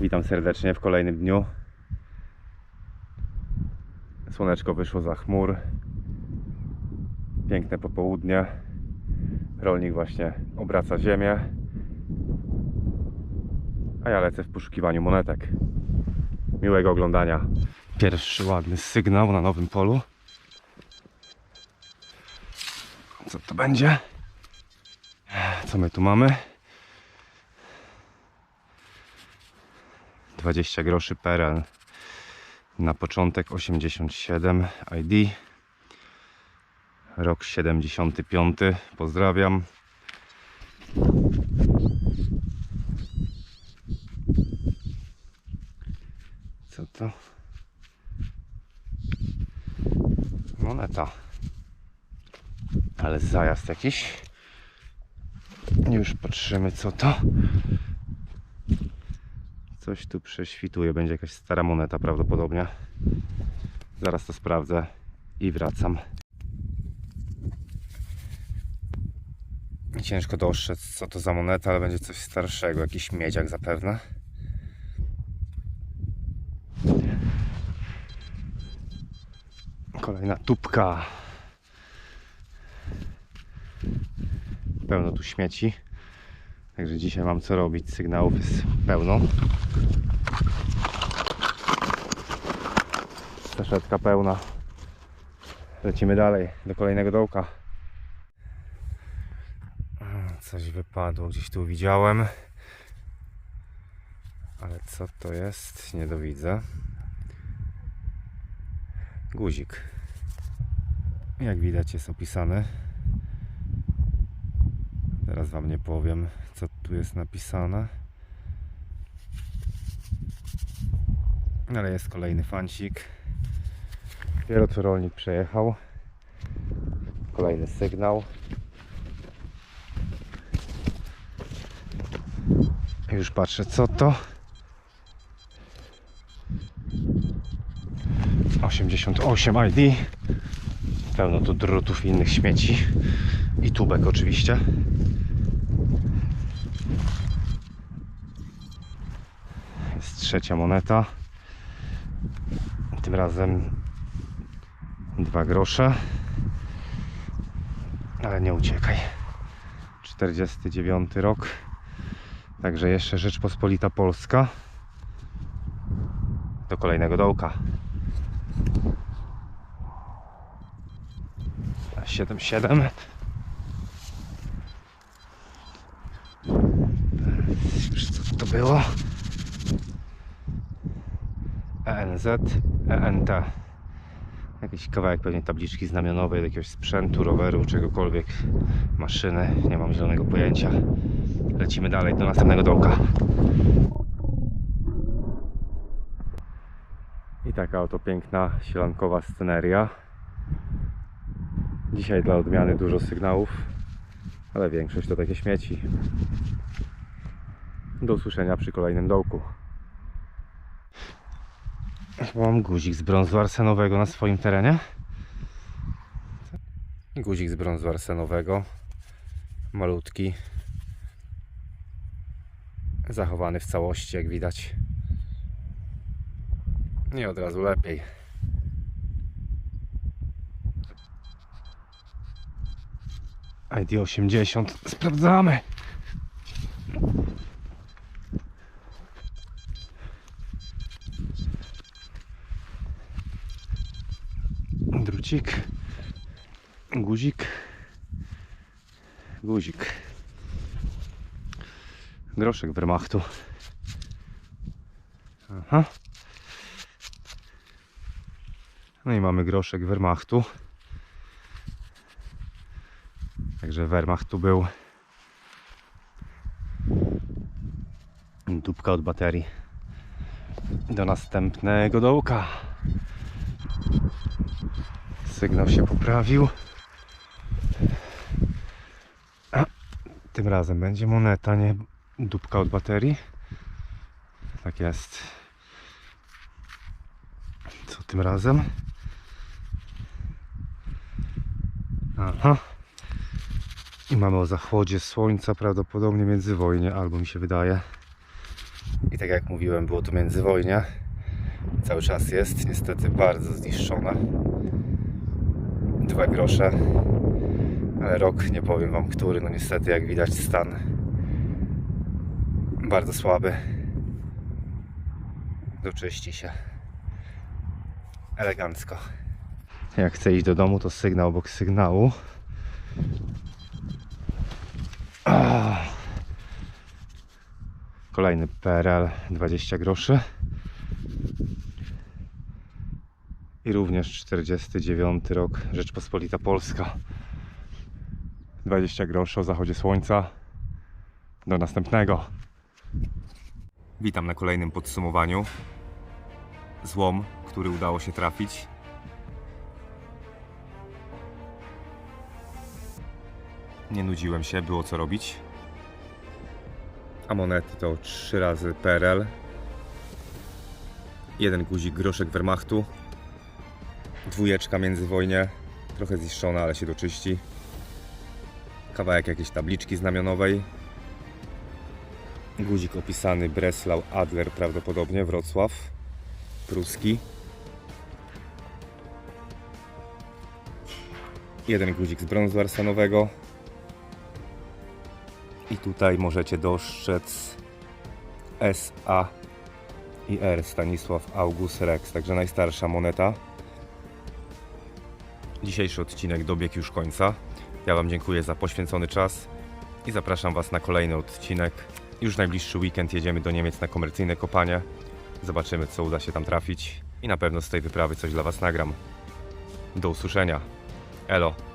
Witam serdecznie w kolejnym dniu. Słoneczko wyszło za chmur. Piękne popołudnie. Rolnik właśnie obraca ziemię. A ja lecę w poszukiwaniu monetek. Miłego oglądania. Pierwszy ładny sygnał na nowym polu. Co to będzie? Co my tu mamy? 20 groszy PRL. Na początek 87 ID. Rok 75. Pozdrawiam. Co to? Moneta. Ale zajazd jakiś. Już patrzymy co to. Coś tu prześwituje. Będzie jakaś stara moneta prawdopodobnie. Zaraz to sprawdzę i wracam. Ciężko dostrzec co to za moneta, ale będzie coś starszego. Jakiś miedziak zapewne. Kolejna tubka. Pełno tu śmieci. Także dzisiaj mam co robić. Sygnałów jest pełno. Saszetka pełna. Lecimy dalej do kolejnego dołka. Coś wypadło, gdzieś tu widziałem. Ale co to jest? Nie dowidzę. Guzik. Jak widać jest opisany. Teraz Wam nie powiem, co tu jest napisane. Ale jest kolejny fancik. Dopiero co rolnik przejechał. Kolejny sygnał. Już patrzę co to. 88 ID. Pełno tu drutów i innych śmieci. I tubek oczywiście. Jest trzecia moneta. Tym razem dwa grosze. Ale nie uciekaj. 49 rok. Także jeszcze Rzeczpospolita Polska. Do kolejnego dołka. 77 Już co to było? ENZ, ENT. Jakiś kawałek pewnie tabliczki znamionowej, jakiegoś sprzętu, roweru, czegokolwiek, maszyny. Nie mam zielonego pojęcia. Lecimy dalej do następnego dołka. I taka oto piękna, sielankowa sceneria. Dzisiaj dla odmiany dużo sygnałów, ale większość to takie śmieci. Do usłyszenia przy kolejnym dołku. Chyba mam guzik z brązu arsenowego na swoim terenie. Guzik z brązu arsenowego. Malutki. Zachowany w całości, jak widać. Nie od razu lepiej. ID 80. Sprawdzamy. Drucik. Guzik. Guzik. Groszek Wehrmachtu. Aha. No i mamy groszek Wehrmachtu. Także Wehrmacht tu był. Dupka od baterii. Do następnego dołka. Sygnał się poprawił. A, tym razem będzie moneta, nie dupka od baterii. Tak jest. Co tym razem? Aha. I mamy o zachodzie słońca, prawdopodobnie międzywojnie, albo mi się wydaje. I tak jak mówiłem, było to międzywojnie. Cały czas jest, niestety bardzo zniszczona. Dwa grosze. Ale rok, nie powiem wam który, no niestety jak widać stan bardzo słaby. Doczyści się. Elegancko. Jak chcę iść do domu, to sygnał obok sygnału. Kolejny PRL 20 groszy. I również 49 rok Rzeczpospolita Polska. 20 groszy o zachodzie słońca. Do następnego. Witam na kolejnym podsumowaniu. Złom, który udało się trafić. Nie nudziłem się, było co robić. A monety to 3 razy PRL. Jeden guzik groszek Wehrmachtu. Dwójeczka międzywojnie. Trochę zniszczona, ale się doczyści. Kawałek jakiejś tabliczki znamionowej. Guzik opisany Breslau Adler prawdopodobnie, Wrocław. Pruski. Jeden guzik z brązu arsenowego. I tutaj możecie dostrzec SA i R Stanisław August Rex, także najstarsza moneta. Dzisiejszy odcinek dobiegł już końca. Ja Wam dziękuję za poświęcony czas i zapraszam Was na kolejny odcinek. Już najbliższy weekend jedziemy do Niemiec na komercyjne kopanie. Zobaczymy, co uda się tam trafić i na pewno z tej wyprawy coś dla Was nagram. Do usłyszenia. Elo.